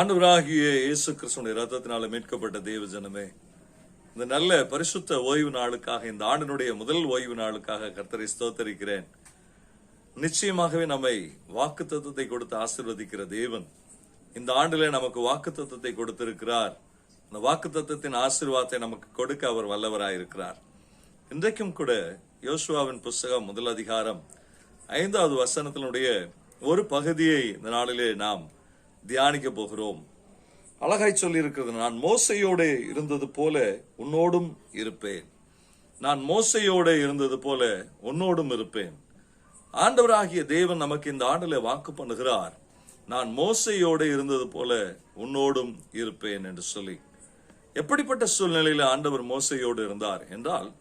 ஆண்டவராகிய இயேசு கிறிஸ்துடைய ரத்தத்தினால மீட்கப்பட்ட தேவ ஜனமே இந்த நல்ல பரிசுத்த ஓய்வு நாளுக்காக இந்த ஆண்டினுடைய முதல் ஓய்வு நாளுக்காக கர்த்தரை ஸ்தோத்தரிக்கிறேன். நிச்சயமாகவே நம்மை வாக்கு தத்துவத்தை கொடுத்து ஆசிர்வதிக்கிற தேவன் இந்த ஆண்டிலே நமக்கு வாக்கு தத்துவத்தை கொடுத்திருக்கிறார். அந்த வாக்கு தத்துவத்தின் ஆசீர்வாதத்தை நமக்கு கொடுக்க அவர் வல்லவராயிருக்கிறார். இன்றைக்கும் கூட யோசுவாவின் புஸ்தகம் முதல் அதிகாரம் ஐந்தாவது வசனத்தினுடைய ஒரு பகுதியை இந்த நாளிலே நாம் தியானிக்க போகிறோம். அழகாய் சொல்லி இருக்கிறது நான் மோசையோடு இருந்தது போல உன்னோடும் இருப்பேன். நான் மோசையோடு இருந்தது போல உன்னோடும் இருப்பேன். ஆண்டவராகிய தேவன் நமக்கு இந்த ஆண்டில் வாக்கு பண்ணுகிறார். நான் மோசையோடு இருந்தது போல உன்னோடும் இருப்பேன் என்று சொல்லி. எப்படிப்பட்ட சூழ்நிலையில் ஆண்டவர் மோசையோடு இருந்தார் என்றால்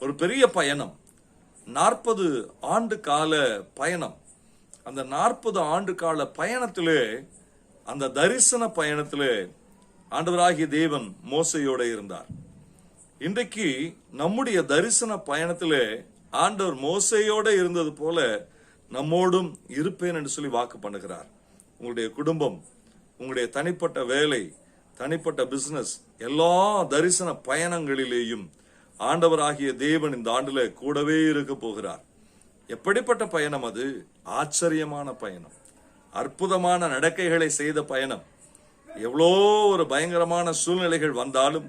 ஒரு பெரிய பயணம். நாற்பது ஆண்டு கால பயணம். அந்த நாற்பது ஆண்டு கால பயணத்திலே அந்த தரிசன பயணத்தில் ஆண்டவராகிய தேவன் மோசையோட இருந்தார். இன்றைக்கு நம்முடைய தரிசன பயணத்தில் ஆண்டவர் மோசையோட இருந்தது போல நம்மோடும் இருப்பேன் என்று சொல்லி வாக்கு பண்ணுகிறார். உங்களுடைய குடும்பம் உங்களுடைய தனிப்பட்ட வேலை தனிப்பட்ட பிசினஸ் எல்லா தரிசன பயணங்களிலேயும் ஆண்டவராகிய தேவன் இந்த ஆண்டுல கூடவே இருக்க போகிறார். எப்படிப்பட்ட பயணம் அது? ஆச்சரியமான பயணம். அற்புதமான நடக்கைகளை செய்த பயணம். எவ்வளோ ஒரு பயங்கரமான சூழ்நிலைகள் வந்தாலும்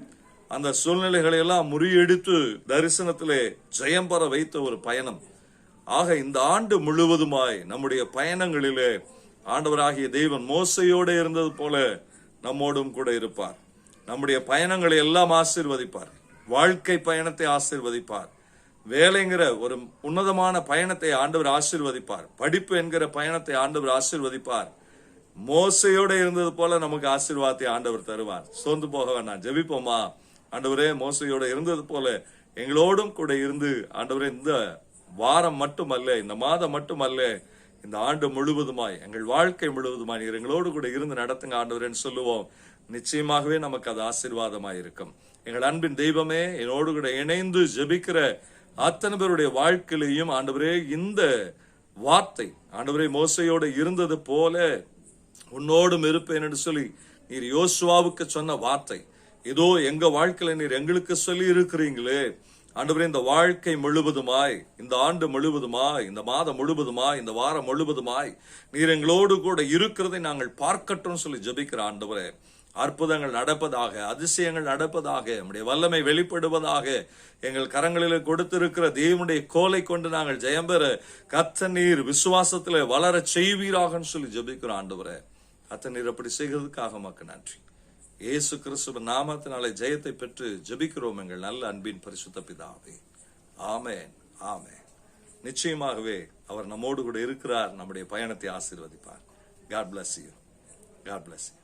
அந்த சூழ்நிலைகளை எல்லாம் முறியடித்து தரிசனத்திலே ஜெயம் பெற வைத்த ஒரு பயணம். ஆக இந்த ஆண்டு முழுவதுமாய் நம்முடைய பயணங்களிலே ஆண்டவராகிய தெய்வன் மோசையோடு இருந்தது போல நம்மோடும் கூட இருப்பார். நம்முடைய பயணங்களை எல்லாம் ஆசிர்வதிப்பார். வாழ்க்கை பயணத்தை ஆசீர்வதிப்பார். வேலைங்கிற ஒரு உன்னதமான பயணத்தை ஆண்டவர் ஆசிர்வதிப்பார். படிப்பு என்கிற பயணத்தை ஆண்டவர் ஆசிர்வதிப்பார். மோசையோட இருந்தது போல நமக்கு ஆசீர்வாதத்தை ஆண்டவர் தருவார். சோர்ந்து போக வேண்டாம். ஜெபிப்போமா? ஆண்டவரே மோசையோட இருந்தது போல எங்களோடும் கூட இருந்து ஆண்டவரே இந்த வாரம் மட்டுமல்ல இந்த மாதம் மட்டுமல்ல இந்த ஆண்டு முழுவதுமாய் எங்கள் வாழ்க்கை முழுவதுமாய் நீர் எங்களோடு கூட இருந்து நடத்துங்க ஆண்டவரேன்னு சொல்லுவோம். நிச்சயமாகவே நமக்கு அது ஆசீர்வாதமாய் இருக்கும் எங்கள் அன்பின் தெய்வமே என்னோடு கூட இணைந்து ஜெபிக்கிற அத்தனை பேருடைய வாழ்க்கையிலையும் ஆண்டவரே இந்த வார்த்தை ஆண்டவரே மோசையோடு இருந்தது போல உன்னோடும் இருப்பேன் என்று சொல்லி நீர் யோசுவாவுக்கு சொன்ன வார்த்தை. இதோ எங்க வாழ்க்கையில நீர் எங்களுக்கு சொல்லி இருக்கிறீங்களே. ஆண்டவரே இந்த வாழ்க்கை முழுவதுமாய் இந்த ஆண்டு முழுவதுமாய் இந்த மாதம் முழுவதுமாய் இந்த வாரம் முழுவதுமாய் நீர் எங்களோடு கூட இருக்கிறதை நாங்கள் பார்க்கட்டும் சொல்லி ஜபிக்கிற ஆண்டவரே. அற்புதங்கள் நடப்பதாக அதிசயங்கள் நடப்பதாக நம்முடைய வல்லமை வெளிப்படுவதாக எங்கள் கரங்களில் கொடுத்திருக்கிற தேவனுடைய கோலை கொண்டு நாங்கள் ஜெயம் பெற கத்த நீர் விசுவாசத்துல வளர செய்வீராகன்னு சொல்லி ஜெபிக்கிறோம் ஆண்டவரே. கத்த நீர் அப்படி செய்கிறதுக்காக மக்கள் நன்றி. இயேசு கிறிஸ்துவ நாமத்தினாலே ஜெயத்தை பெற்று ஜபிக்கிறோம் எங்கள் நல்ல அன்பின் பரிசுத்த பிதாவே. ஆமேன் ஆமென். நிச்சயமாகவே அவர் நம்மோடு கூட இருக்கிறார் நம்முடைய பயணத்தை ஆசீர்வதிப்பார். God bless you God bless you